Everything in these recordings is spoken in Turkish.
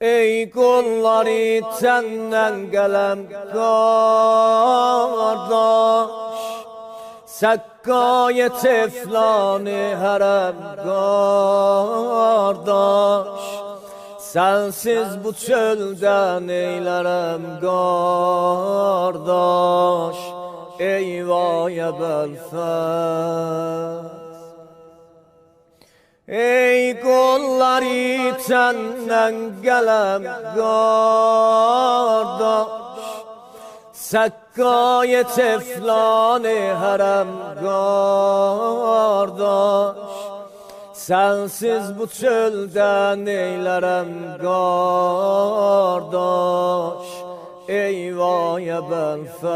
Ey kolları senden gelen kardeş Sekkayet eflani herem kardeş Sensiz bu çölden eylerem kardeş. Eyvah ya belfez Ey kolları senden gelen kardeş Sekkayet eflani herem kardeş. Sensiz bu çölden eylerem kardeş. Eyvah ya belfez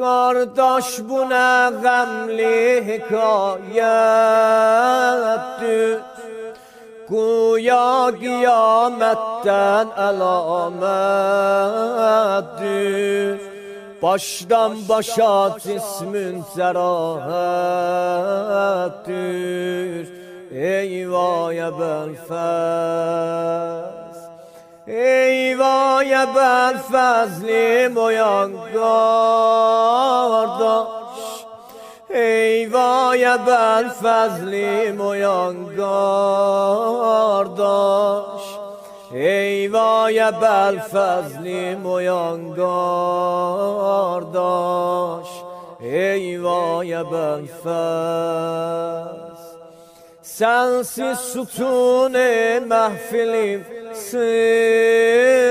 Kardeş bu ne gamli hikayettir? Kuya kıyametten alamettir Baştan başa cismin serahattir Eyvah ya belfez Eyvah ya ben fazlim uyan kardeş Eyvah ya ben fazlim uyan kardeş Eyvah ya ben fazlim uyan kardeş Eyvah ya ben faz Sensiz sütun mahfilim sindi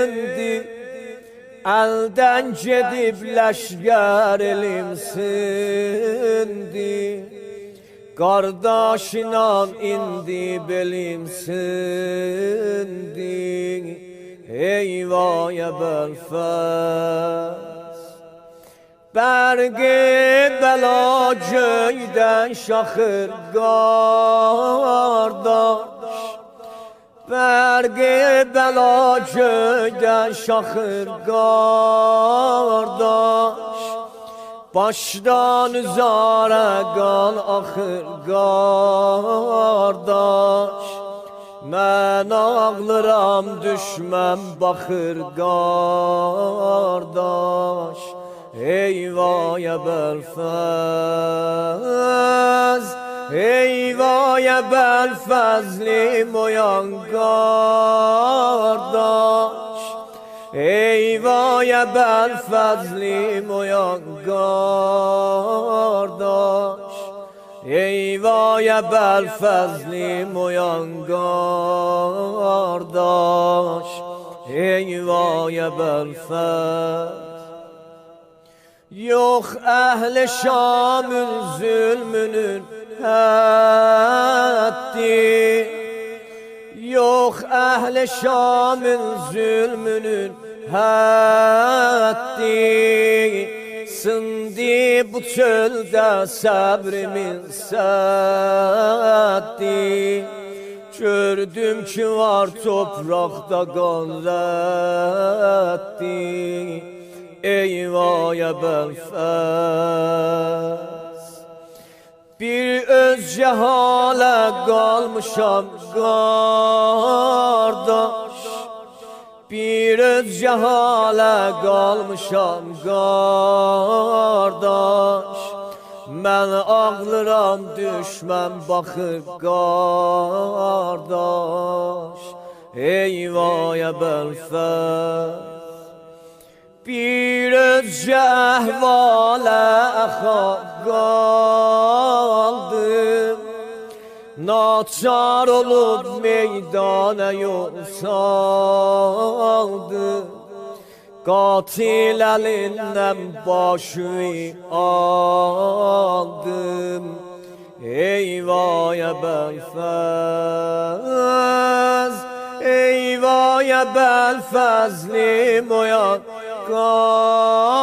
Elden gedib leşger elim sindi Kardeşinan indi belim sindi Eyvah ya belfez Bergi bela göyden Bergi bela göyden şaxır qardaş. Başdan üzara qan axır qardaş. Mən ağlıram düşməm baxır qardaş Eyvah ya belfez Eyvah ya belfezlim uyan kardeş Eyvah ya belfezlim uyan kardeş Eyvah ya belfezlim uyan kardeş Eyvah ya belfez Yok ehli Şam'ın zulmünün haddi Yok ehli Şam'ın zulmünün haddi Sindi bu çölde sabrimin saddi Gördüm ki var toprakta kan reddi Eyvah ya belfez Bir öz cehale kalmışam kardeş. Bir öz cehale kalmışam kardeş. Mən ağlıram düşməm baxır qardaş Eyvah ya belfez Bir özce ehvale kaldım Naçar olup meydana saldım Katil elinden başımı aldım. Eyvah ya belfez Eyvah ya belfezlim uyan kardeş